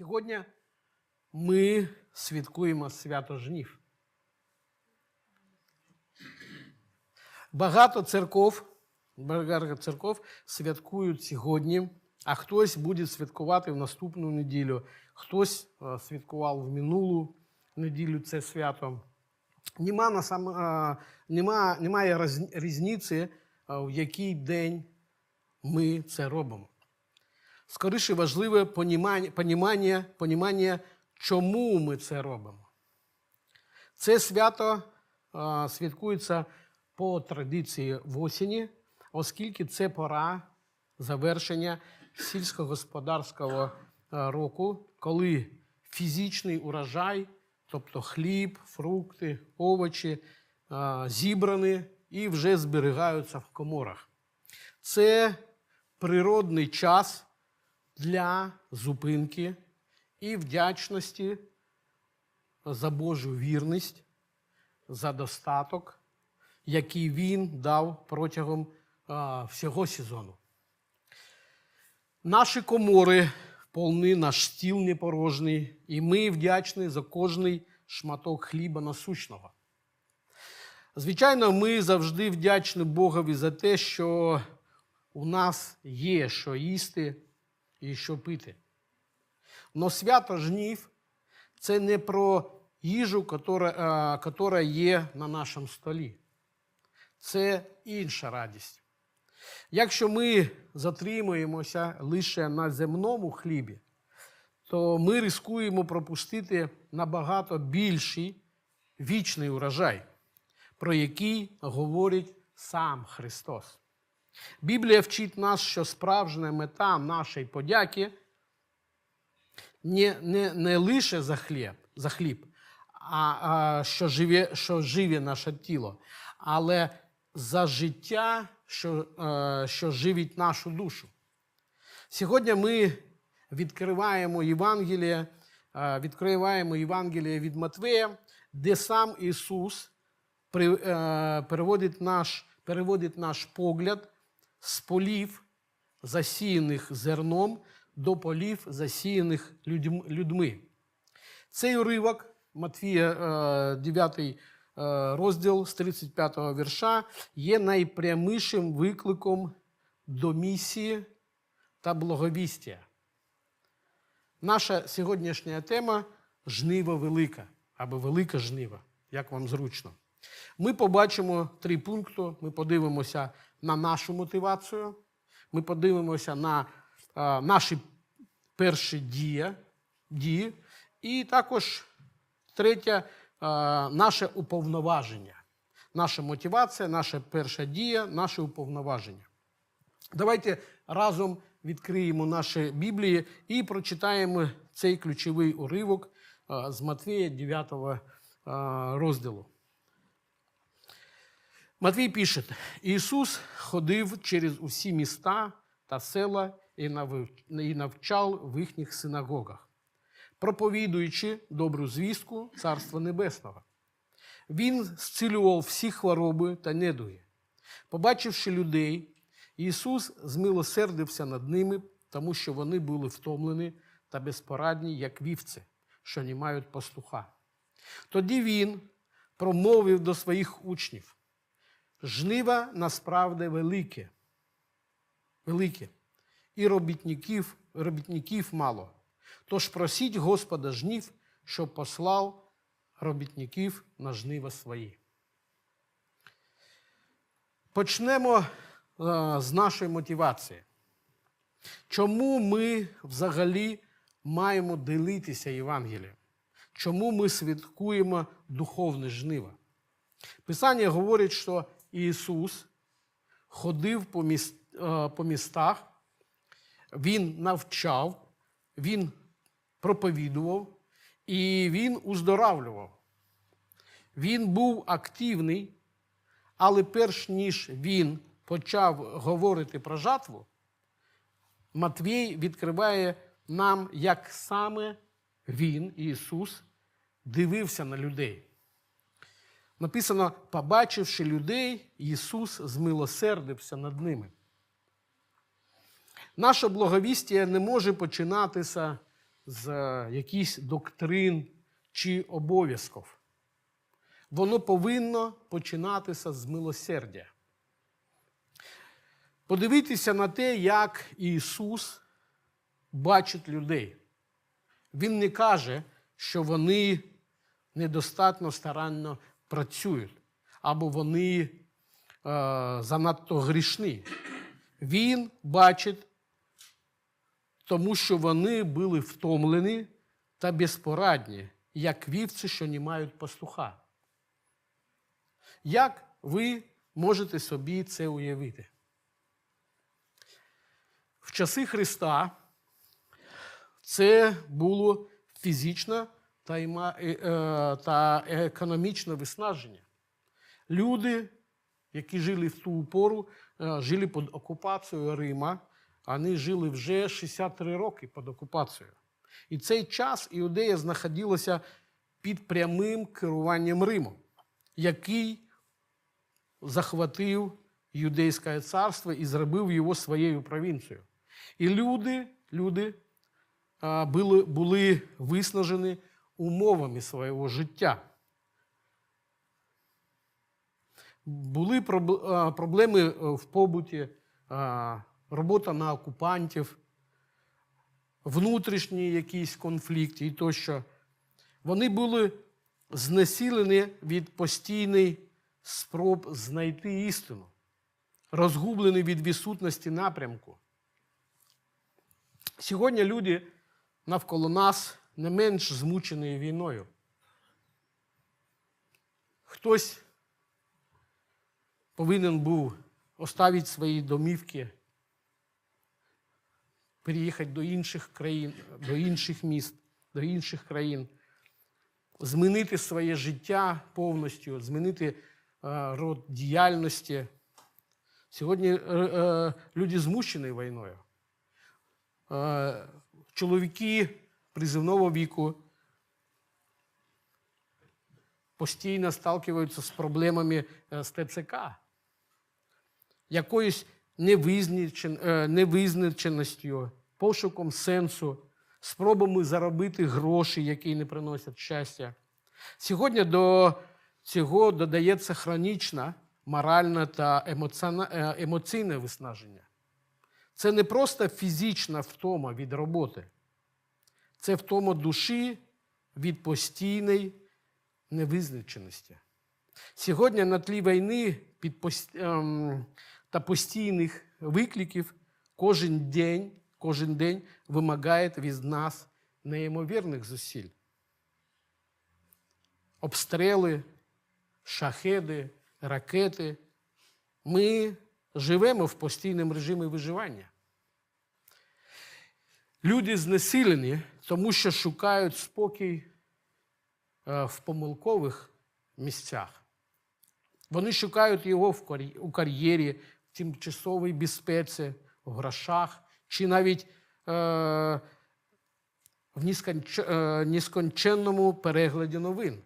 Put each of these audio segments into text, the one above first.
Сьогодні ми святкуємо свято жнів. Багато церков, багато церков святкують сьогодні, а хтось буде святкувати в наступну неділю, хтось е, святкував в минулу неділю це свято. Нема, на сам, е, нема, немає різниці, е, в який день ми це робимо. Скоріше важливе понімання, понімання, чому ми це робимо. Це свято е, святкується по традиції в осені, оскільки це пора завершення сільськогосподарського року, коли фізичний урожай, тобто хліб, фрукти, овочі, е, зібрані і вже зберігаються в коморах. Це природний час для зупинки і вдячності за Божу вірність, за достаток, який він дав протягом а, всього сезону. Наші комори повні, наш стіл не порожній, і ми вдячні за кожний шматок хліба насущного. Звичайно, ми завжди вдячні Богові за те, що у нас є що їсти і що пити. Но свято жнів це не про їжу, яка, яка є на нашому столі. Це інша радість. Якщо ми затримуємося лише на земному хлібі, то ми ризикуємо пропустити набагато більший вічний урожай, про який говорить сам Христос. Біблія вчить нас, що справжня мета нашої подяки не, не, не лише за хліб, за хліб а, а що, живе, що живе наше тіло, але за життя, що, е, що живить нашу душу. Сьогодні ми відкриваємо Євангеліє, е, відкриваємо Євангеліє від Матвея, де сам Ісус е, переводить наш, переводить наш погляд з полів, засіяних зерном, до полів, засіяних людьми. Цей уривок Матвія, е, 9 е, розділ з 35 вірша, є найпрямішим викликом до місії та благовістя. Наша сьогоднішня тема жнива велика або велика жнива, як вам зручно. Ми побачимо три пункти. Ми подивимося на нашу мотивацію, ми подивимося на е, наші перші дії, дії, і також третє е, наше уповноваження. Наша мотивація, наша перша дія, наше уповноваження. Давайте разом відкриємо наші Біблії і прочитаємо цей ключовий уривок е, з Матвія 9 е, розділу. Матвій пише: Ісус ходив через усі міста та села і навчав в їхніх синагогах, проповідуючи добру звістку Царства Небесного. Він зцілював всі хвороби та недуги. Побачивши людей, Ісус змилосердився над ними, тому що вони були втомлені та безпорадні, як вівці, що не мають пастуха. Тоді Він промовив до своїх учнів: жнива насправді велике, велике, і робітників, робітників мало. Тож просіть Господа жнів, щоб послав робітників на жнива свої. Почнемо е, з нашої мотивації. Чому ми взагалі маємо ділитися Євангелієм? Чому ми святкуємо духовне жниво? Писання говорить, що Ісус ходив по, міс- е, по містах, Він навчав, Він проповідував і Він уздоравлював. Він був активний, але перш ніж він почав говорити про жатву, Матвій відкриває нам, як саме Він, Ісус, дивився на людей. Написано, побачивши людей, Ісус змилосердився над ними. Наше благовістя не може починатися з якихось доктрин чи обов'язків. Воно повинно починатися з милосердя. Подивитися на те, як Ісус бачить людей. Він не каже, що вони недостатньо старанно працюють, або вони е, занадто грішні. Він бачить, тому що вони були втомлені та безпорадні, як вівці, що не мають пастуха. Як ви можете собі це уявити? В часи Христа це було фізичне е, е, та економічне виснаження. Люди, які жили в ту пору, е, жили під окупацією Рима, вони жили вже 63 роки під окупацією. І цей час Іудея знаходилася під прямим керуванням Риму, який захватив Юдейське царство і зробив його своєю провінцією. І люди, люди були, були виснажені умовами свого життя. Були проблеми е, в побуті, робота на окупантів, внутрішні якісь конфлікти і тощо. Вони були знесілені від постійних спроб знайти істину, розгублені від відсутності напрямку. Сьогодні люди навколо нас не менш змучені війною. Хтось повинен був оставити свої домівки, переїхати до інших країн, до інших міст, до інших країн, змінити своє життя повністю, змінити е, род діяльності. Сьогодні е, е, люди змушені війною. Чоловіки призивного віку постійно сталкиваються з проблемами е, з ТЦК, якоюсь е, невизначеністю, пошуком сенсу, спробами заробити гроші, які не приносять щастя. Сьогодні до цього додається хронічне моральне та е, емоційне виснаження. Це не просто фізична втома від роботи, це втома душі від постійної невизначеності. Сьогодні на тлі війни під пост- ем, та постійних викликів кожен день, кожен день вимагає від нас неймовірних зусиль. Обстріли, шахеди, ракети. Ми живемо в постійному режимі виживання. Люди знесилені, тому що шукають спокій е, в помилкових місцях. Вони шукають його у кар'єрі, в тимчасовій безпеці, в грошах, чи навіть е, в е, несконченному перегляді новин.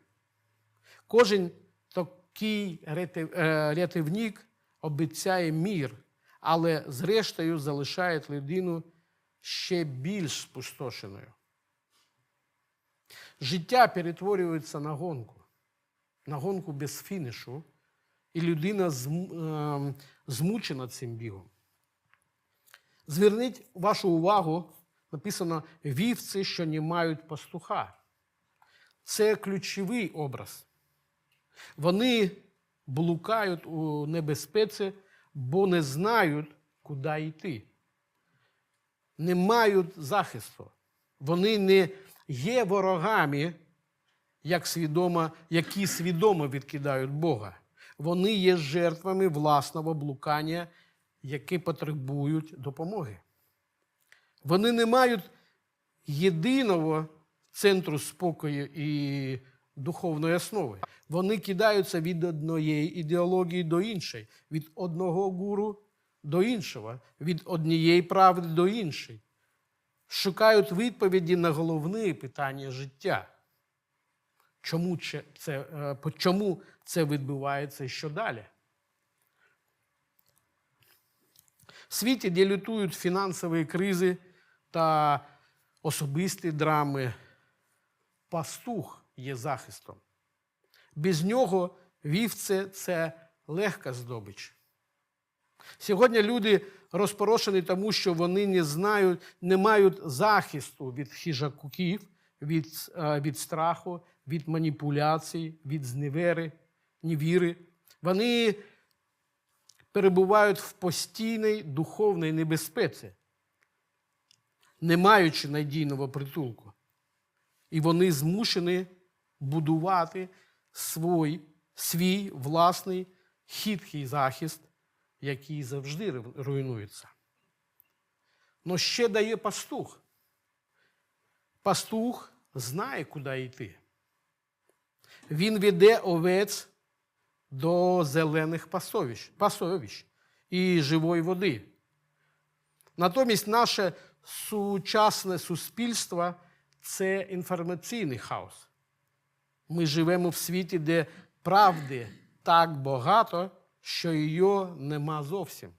Кожен такий е, рятівник обіцяє мір, але зрештою залишає людину ще більш спустошеною. Життя перетворюється на гонку, на гонку без фінішу, і людина ем, змучена цим бігом. Зверніть вашу увагу, написано вівці, що не мають пастуха. Це ключовий образ. Вони блукають у небезпеці, бо не знають, куди йти. Не мають захисту. Вони не є ворогами, як свідомо, які свідомо відкидають Бога. Вони є жертвами власного блукання, які потребують допомоги. Вони не мають єдиного центру спокою і духовної основи. Вони кидаються від однієї ідеології до іншої, від одного гуру до іншого, від однієї правди до іншої. Шукають відповіді на головні питання життя. Чому це, е, чому це відбувається і що далі? В світі, де лютують фінансові кризи та особисті драми, пастух є захистом. Без нього вівце це легка здобич. Сьогодні люди розпорошені тому, що вони не знають, не мають захисту від хижаків, від, е, від страху, від маніпуляцій, від зневери, невіри. Вони перебувають в постійній духовній небезпеці, не маючи надійного притулку. І вони змушені будувати свій, свій власний хитрий захист, який завжди руйнується. Но ще дає пастух. Пастух знає, куди йти. Він веде овець до зелених пасовищ, пасовищ і живої води. Натомість наше сучасне суспільство це інформаційний хаос. Ми живемо в світі, де правди так багато, що її нема зовсім.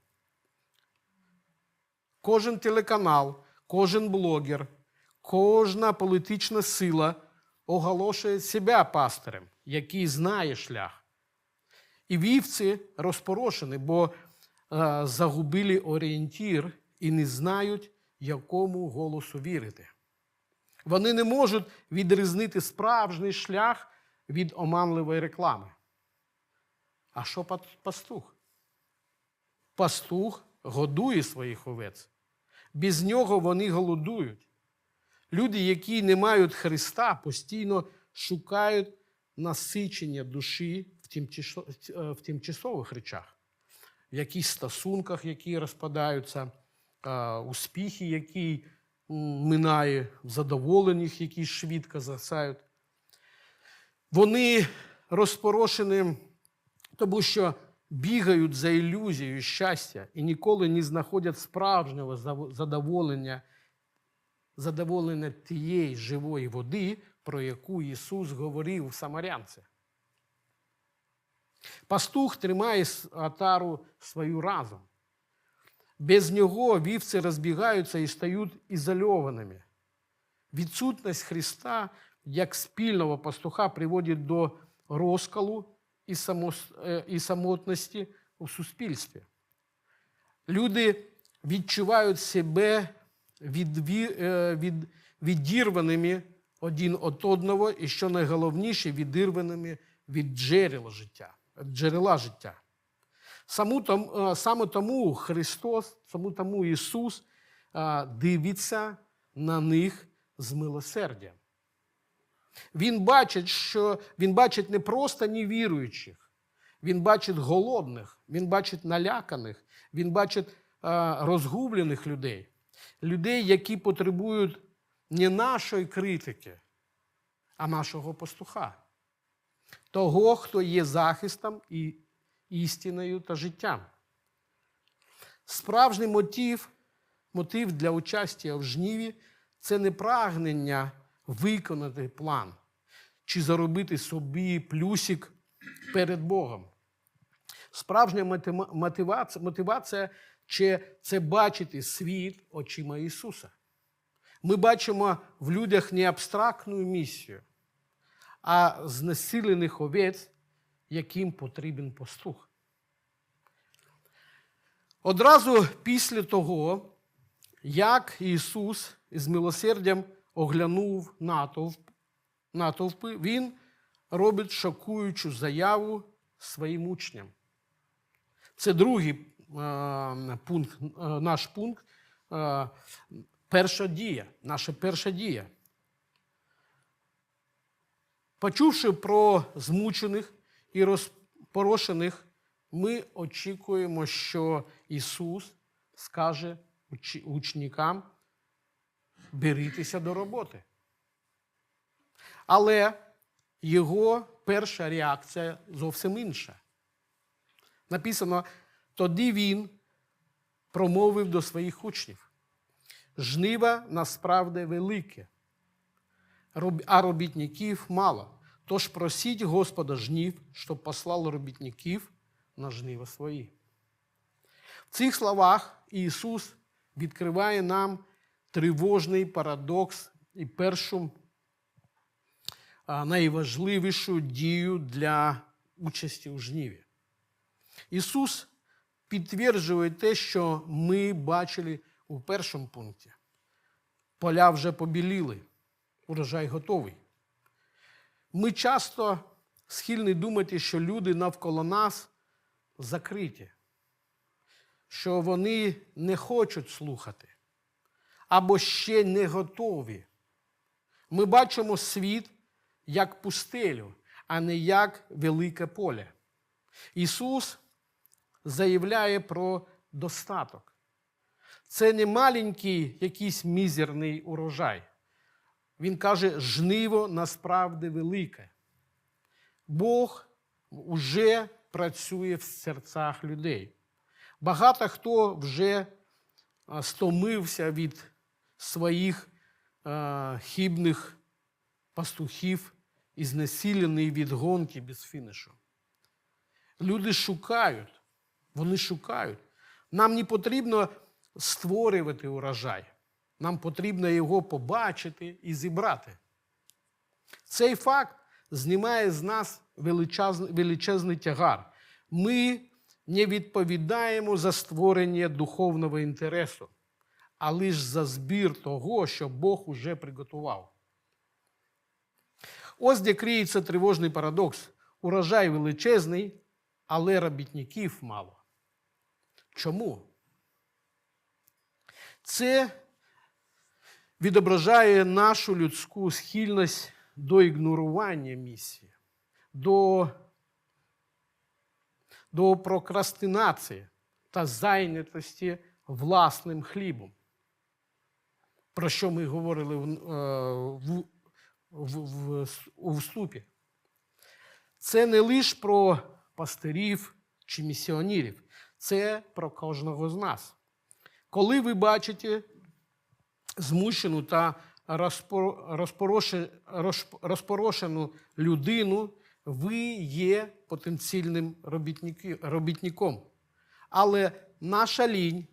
Кожен телеканал, кожен блогер, кожна політична сила оголошує себе пастирем, який знає шлях. І вівці розпорошені, бо е, загубили орієнтір і не знають, якому голосу вірити. Вони не можуть відрізнити справжній шлях від оманливої реклами. А що пастух? Пастух годує своїх овець. Без нього вони голодують. Люди, які не мають Христа, постійно шукають насичення душі в тимчасових речах, в якихось стосунках, які розпадаються, успіхи, які минає, в задоволеннях, які швидко згасають. Вони розпорошені, тому що бігають за ілюзією щастя і ніколи не знаходять справжнього задоволення, задоволення тієї живої води, про яку Ісус говорив в Самарянці. Пастух тримає атару свою разом. Без нього вівці розбігаються і стають ізольованими. Відсутність Христа як спільного пастуха приводить до розколу і самотності у суспільстві. Люди відчувають себе відірваними один від одного і, що найголовніше, відірваними від джерела життя. Джерела життя. Саме тому Христос, саме тому Ісус дивиться на них з милосердям. Він бачить, що він бачить не просто невіруючих, він бачить голодних, він бачить наляканих, він бачить розгублених людей, людей, які потребують не нашої критики, а нашого пастуха, того, хто є захистом і істиною та життям. Справжній мотив, мотив для участі в жніві це не прагнення виконати план чи заробити собі плюсик перед Богом. Справжня мотивація, мотивація це бачити світ очима Ісуса. Ми бачимо в людях не абстрактну місію, а знесилених овець, яким потрібен пастух. Одразу після того, як Ісус із милосердям оглянув натовп, натовпи, Він робить шокуючу заяву своїм учням. Це другий е, пункт, е, наш пункт. Е, перша дія, наша перша дія. Почувши про змучених і розпорошених, ми очікуємо, що Ісус скаже учнікам берітеся до роботи. Але його перша реакція зовсім інша. Написано, тоді він промовив до своїх учнів. Жнива насправді велике, а робітників мало. Тож просіть Господа жнів, щоб послав робітників на жнива свої. В цих словах Ісус відкриває нам тривожний парадокс і першу найважливішу дію для участі у жніві. Ісус підтверджує те, що ми бачили у першому пункті. Поля вже побіліли, урожай готовий. Ми часто схильні думати, що люди навколо нас закриті, що вони не хочуть слухати або ще не готові. Ми бачимо світ як пустелю, а не як велике поле. Ісус заявляє про достаток. Це не маленький якийсь мізерний урожай. Він каже, жниво насправді велике. Бог вже працює в серцях людей. Багато хто вже стомився від своїх а, хибних пастухів і знесилений від гонки без фінішу. Люди шукають, вони шукають. Нам не потрібно створювати урожай. Нам потрібно його побачити і зібрати. Цей факт знімає з нас величезний, величезний тягар. Ми не відповідаємо за створення духовного інтересу, а лише за збір того, що Бог уже приготував. Ось де криється тривожний парадокс. Урожай величезний, але робітників мало. Чому? Це відображає нашу людську схильність до ігнорування місії, до, до прокрастинації та зайнятості власним хлібом, про що ми говорили в, е, в, в, в, у вступі. Це не лише про пастирів чи місіонерів, це про кожного з нас. Коли ви бачите змушену та розпорошену людину, ви є потенційним робітником. Але наша лінь,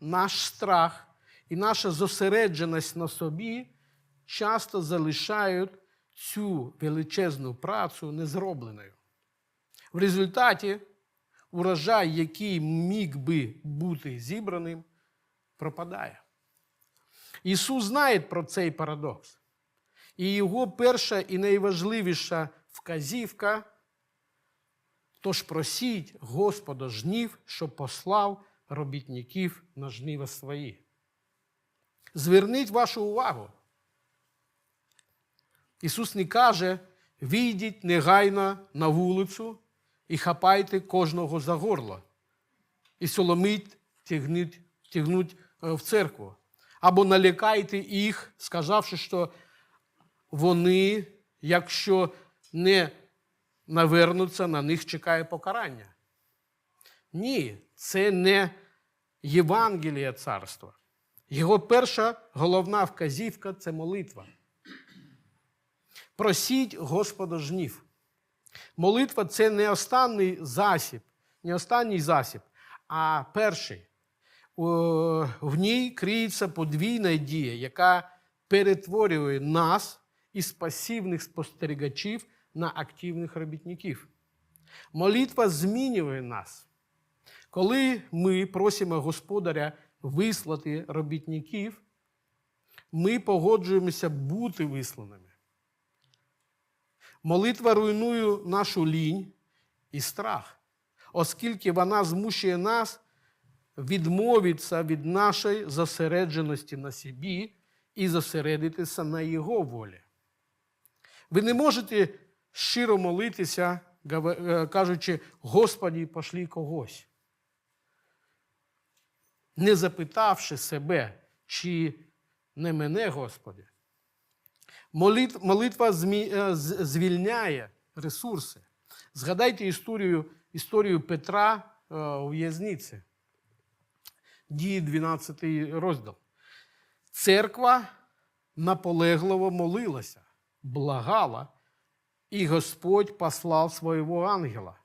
наш страх і наша зосередженість на собі часто залишають цю величезну працю незробленою. В результаті урожай, який міг би бути зібраним, пропадає. Ісус знає про цей парадокс. І його перша і найважливіша вказівка тож просіть Господа жнів, щоб послав робітників на жнива свої. Зверніть вашу увагу. Ісус не каже, вийдіть негайно на вулицю і хапайте кожного за горло, і соломить тягнуть, тягнуть в церкву. Або налякайте їх, сказавши, що вони, якщо не навернуться, на них чекає покарання. Ні, це не Євангеліє царства. Його перша головна вказівка це молитва. Просіть Господа жнів. Молитва це не останній засіб, не останній засіб, а перший. В ній криється подвійна дія, яка перетворює нас із пасивних спостерігачів на активних робітників. Молитва змінює нас. Коли ми просимо Господаря вислати робітників, ми погоджуємося бути висланими. Молитва руйнує нашу лінь і страх, оскільки вона змушує нас відмовитися від нашої зосередженості на собі і зосередитися на Його волі. Ви не можете щиро молитися, кажучи, Господі, пошлі когось, не запитавши себе, чи не мене, Господи. Молитва звільняє ресурси. Згадайте історію історію Петра у в'язниці. Дії 12 розділ. Церква наполегливо молилася, благала, і Господь послав свого ангела.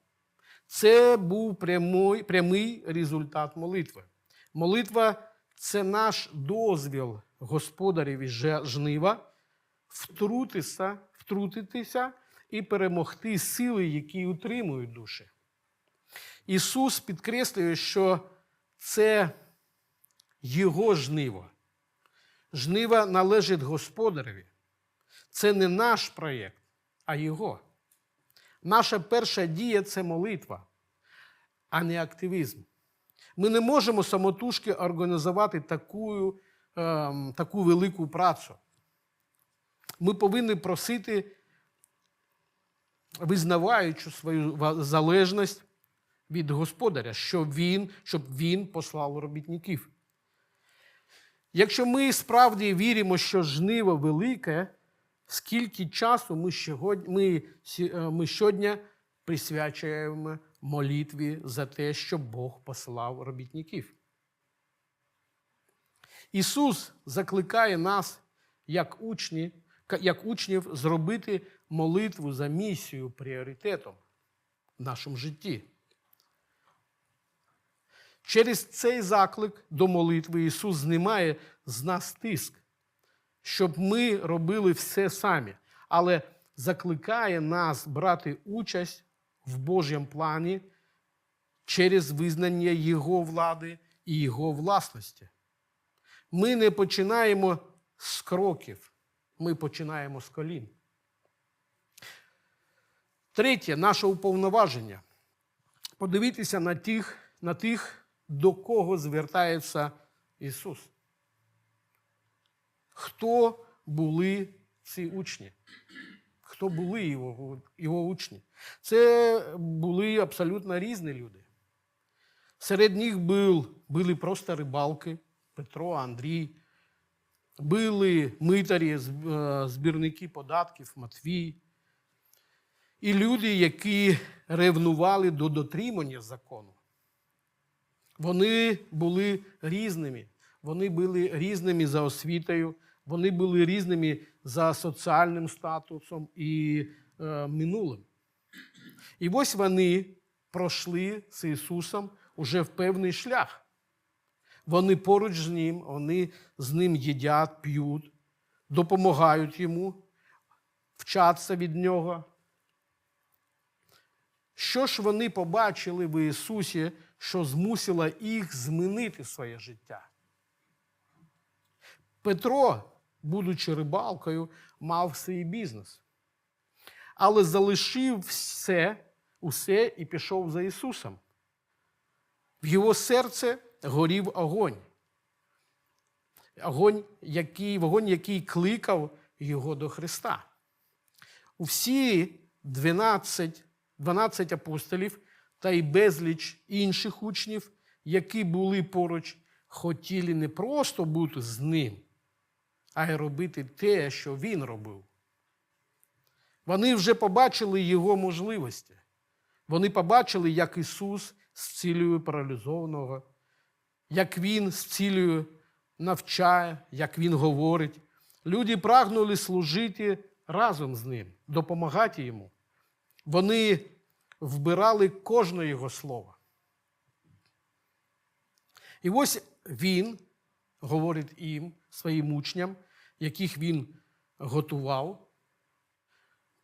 Це був прямий, прямий результат молитви. Молитва це наш дозвіл господареві же- жнива втрутитися, втрутитися і перемогти сили, які утримують душі. Ісус підкреслює, що це Його жниво. Жнива належить господареві. Це не наш проєкт, а Його. Наша перша дія це молитва, а не активізм. Ми не можемо самотужки організувати таку, ем, таку велику працю. Ми повинні просити, визнаваючи свою залежність від господаря, щоб він, щоб він послав робітників. Якщо ми справді віримо, що жниво велике, скільки часу ми, сьогодні, ми, е, ми щодня присвячуємо молитві за те, щоб Бог послав робітників. Ісус закликає нас, як, учні, як учнів, зробити молитву за місію пріоритетом в нашому житті. Через цей заклик до молитви Ісус знімає з нас тиск, щоб ми робили все самі, але закликає нас брати участь в Божому плані через визнання Його влади і Його власності. Ми не починаємо з кроків, ми починаємо з колін. Третє, наше уповноваження. Подивитися на тих, на тих, до кого звертається Ісус. Хто були ці учні? Хто були його, його учні? Це були абсолютно різні люди. Серед них був, були просто рибалки Петро, Андрій, були митарі, е, збірники податків Матвій. І люди, які ревнували до дотримання закону. Вони були різними. Вони були різними за освітою, вони були різними за соціальним статусом і е, минулим. І ось вони пройшли з Ісусом уже в певний шлях. Вони поруч з Ним, вони з Ним їдять, п'ють, допомагають йому, вчаться від Нього. Що ж вони побачили в Ісусі, що змусило їх змінити своє життя? Петро, будучи рибалкою, мав свій бізнес, але залишив все, усе і пішов за Ісусом. В його серце горів огонь. Огонь, який, вогонь, який кликав його до Христа. Усі 12, 12 апостолів та й безліч інших учнів, які були поруч, хотіли не просто бути з ним, а й робити те, що він робив. Вони вже побачили його можливості. Вони побачили, як Ісус зцілює паралізованого, як Він зцілює, навчає, як Він говорить. Люди прагнули служити разом з ним, допомагати йому. Вони вбирали кожне його слово. І ось він говорить їм, своїм учням, яких він готував,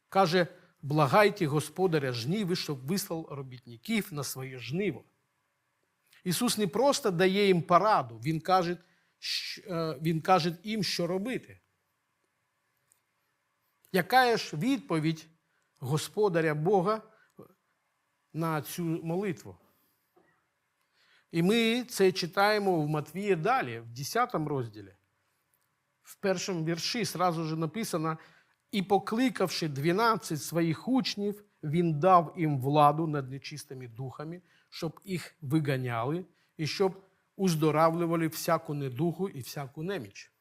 каже: благайте Господаря жніви, щоб вислав робітників на своє жниво. Ісус не просто дає їм пораду, Він каже, е, він каже їм, що робити. Яка ж відповідь Господаря Бога на цю молитву? І ми це читаємо в Матвії далі, в 10 розділі. В першому вірші сразу же написано: і покликавши 12 своїх учнів, він дав їм владу над нечистими духами, щоб їх виганяли і щоб уздоравлювали всяку недуху і всяку неміч.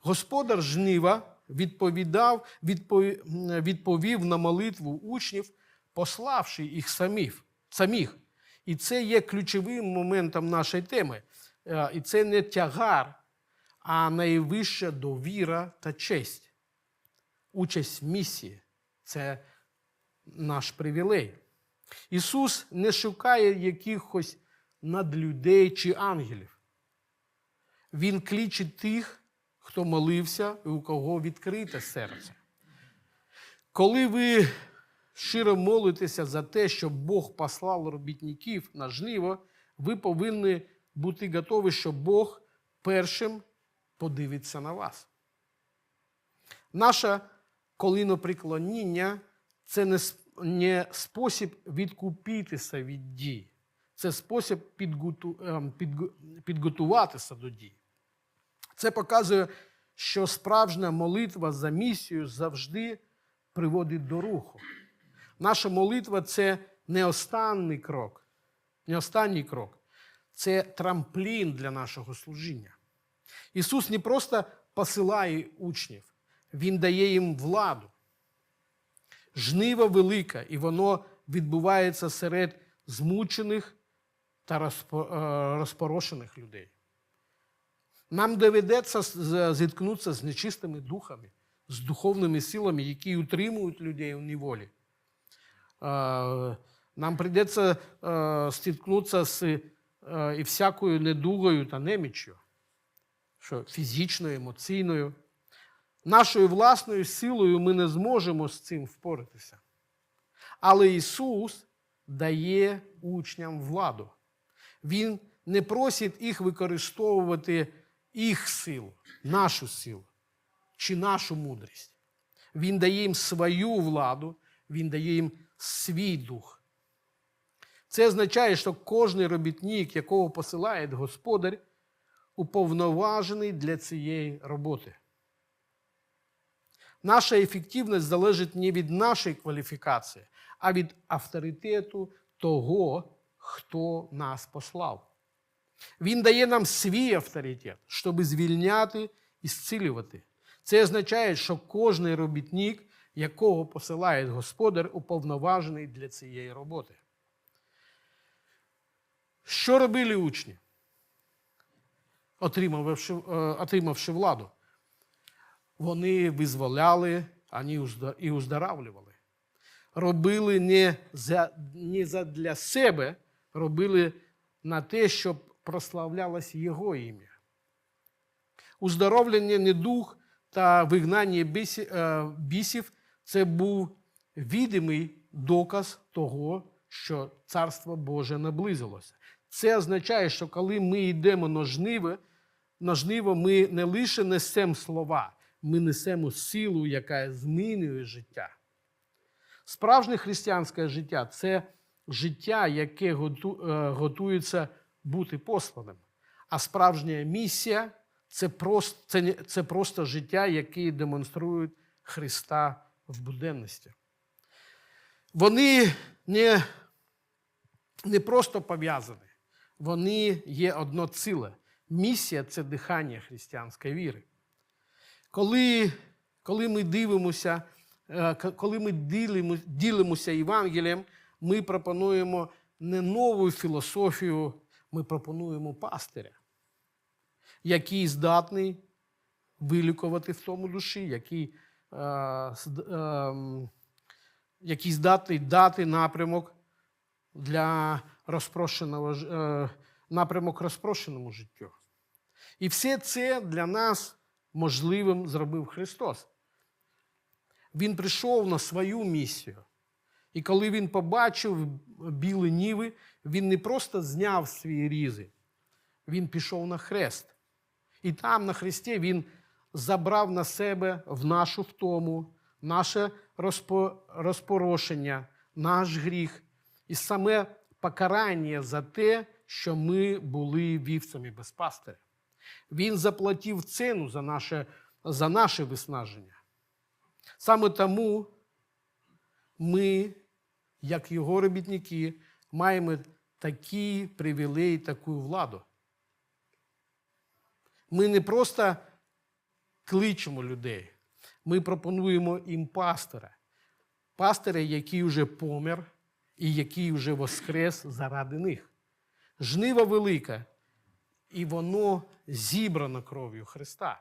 Господар жнива відповідав, відповів, відповів на молитву учнів, пославши їх самих. самих. І це є ключовим моментом нашої теми. Е, І це не тягар, а найвища довіра та честь. Участь в місії це наш привілей. Ісус не шукає якихось надлюдей чи ангелів. Він кличе тих, хто молився і у кого відкрите серце. Коли ви щиро молитеся за те, щоб Бог послав робітників на жниво, ви повинні бути готові, що Бог першим подивиться на вас. Наше коліноприклоніння це не, не спосіб відкупитися від дій, це спосіб ем, підготуватися до дій. Це показує, що справжня молитва за місію завжди приводить до руху. Наша молитва це не останній крок, не останній крок, це трамплін для нашого служіння. Ісус не просто посилає учнів, Він дає їм владу. Жниво велике, і воно відбувається серед змучених та е, розпорошених людей. Нам доведеться зіткнутися з нечистими духами, з духовними силами, які утримують людей у неволі. Е, Нам прийдеться е, стикнутися з е, і всякою недугою та неміччю, що фізичною, емоційною. Нашою власною силою ми не зможемо з цим впоратися. Але Ісус дає учням владу. Він не просить їх використовувати їх силу, нашу силу чи нашу мудрість. Він дає їм свою владу, він дає їм свій дух. Це означає, що кожен робітник, якого посилає Господар, уповноважений для цієї роботи. Наша ефективність залежить не від нашої кваліфікації, а від авторитету того, хто нас послав. Він дає нам свій авторитет, щоб звільняти і зцілювати. Це означає, що кожен робітник, якого посилає Господар, уповноважений для цієї роботи. Що робили учні, отримавши, е, отримавши владу? Вони визволяли ані і уздоравлювали. Робили не, не для себе, робили на те, щоб прославлялось Його ім'я. Уздоровлення недуг та вигнання е, бісів це був відомий доказ того, що Царство Боже наблизилося. Це означає, що коли ми йдемо на жниво, на жниво ми не лише несемо слова, ми несемо силу, яка змінює життя. Справжнє християнське життя це життя, яке е, готується бути посланим. А справжня місія це просто, це, це просто життя, яке демонструє Христа в буденності. Вони не, не просто пов'язані, вони є одно ціле. Місія це дихання християнської віри. Коли, коли ми дивимося, е, коли ми ділимося Євангелієм, ми пропонуємо не нову філософію, ми пропонуємо пастиря, який здатний вилікувати в тому душі, який, е, ем, який здатний дати напрямок для розпрошеного, е, напрямок розпрошеному життю. І все це для нас можливим зробив Христос. Він прийшов на свою місію. І коли він побачив білі ніви, він не просто зняв свої різи, він пішов на хрест. І там, на хресті, він забрав на себе в нашу втому, наше розпорошення, наш гріх і саме покарання за те, що ми були вівцями без пастиря. Він заплатив ціну за наше, за наше виснаження. Саме тому ми, як його робітники, маємо такі привілеї, таку владу. Ми не просто кличемо людей, ми пропонуємо їм пастора. Пастора, який вже помер і який вже воскрес заради них. Жнива велика, і воно зібрано кров'ю Христа.